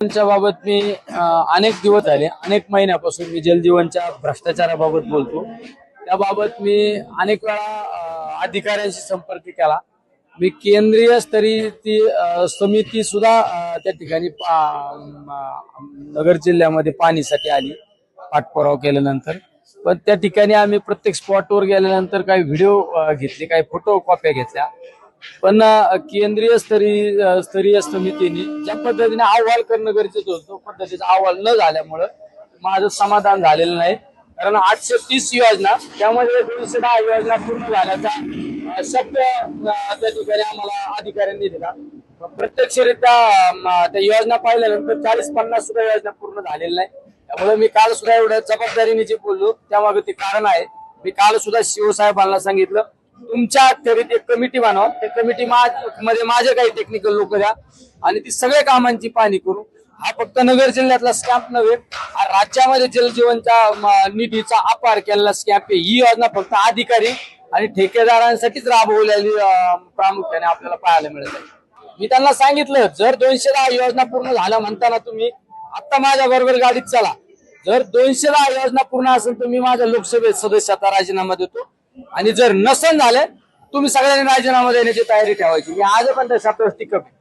बाबत मी अनेक दिवस झाले अनेक महिन्यापासून मी जलजीवनच्या भ्रष्टाचाराबाबत बोलतो. त्याबाबत मी अनेक वेळा अधिकाऱ्यांशी संपर्क केला. मी केंद्रीय स्तरीय ती समिती सुद्धा त्या ठिकाणी नगर जिल्ह्यामध्ये पाणीसाठी आली पाठपुरावा केल्यानंतर. पण त्या ठिकाणी आम्ही प्रत्येक स्पॉटवर गेल्यानंतर काही व्हिडिओ घेतले काही फोटो कॉप्या घेतल्या. पण केंद्रीय स्तरीय स्तरीय समितीने ज्या पद्धतीने अहवाल करणं गरजेचं होतं पद्धतीचा अहवाल न झाल्यामुळं माझं समाधान झालेलं नाही. कारण आठशे तीस योजना त्यामध्ये दोनशे दहा योजना पूर्ण झाल्याचा शब्द त्या ठिकाणी आम्हाला अधिकाऱ्यांनी दिला. प्रत्यक्षरित्या त्या योजना पाहिल्यानंतर चाळीस पन्नास सुद्धा योजना पूर्ण झालेल्या नाही. त्यामुळे मी काल सुद्धा एवढ्या जबाबदारीने जे बोललो त्यामागे ते कारण आहे. मी काल सुद्धा शिवसाहेबांना सांगितलं तुमच्या अखत्यारीत एक कमिटी बनवा. त्या कमिटी मध्ये माझे काही टेक्निकल लोक द्या. आणि ती सगळ्या कामांची पाहणी करू. हा फक्त नगर जिल्ह्यातला स्कॅम्प नव्हे हा राज्यामध्ये जलजीवनच्या निधीचा अपार केलेला स्कॅम्प आहे. ही योजना फक्त अधिकारी आणि ठेकेदारांसाठीच राबवलेली प्रामुख्याने आपल्याला पाहायला मिळत आहे. मी त्यांना सांगितलं जर दोनशे दहा योजना पूर्ण झाल्या म्हणताना तुम्ही आता माझ्या बरोबर गाडीत चला. जर दोनशे दहा योजना पूर्ण असेल तर मी माझ्या लोकसभेत सदस्याचा राजीनामा देतो. आणि जर नसन झालं तुम्ही सगळ्यांनी राजीनामा देण्याची तयारी ठेवायची मी आजपर्यंत पण टिकप आहे.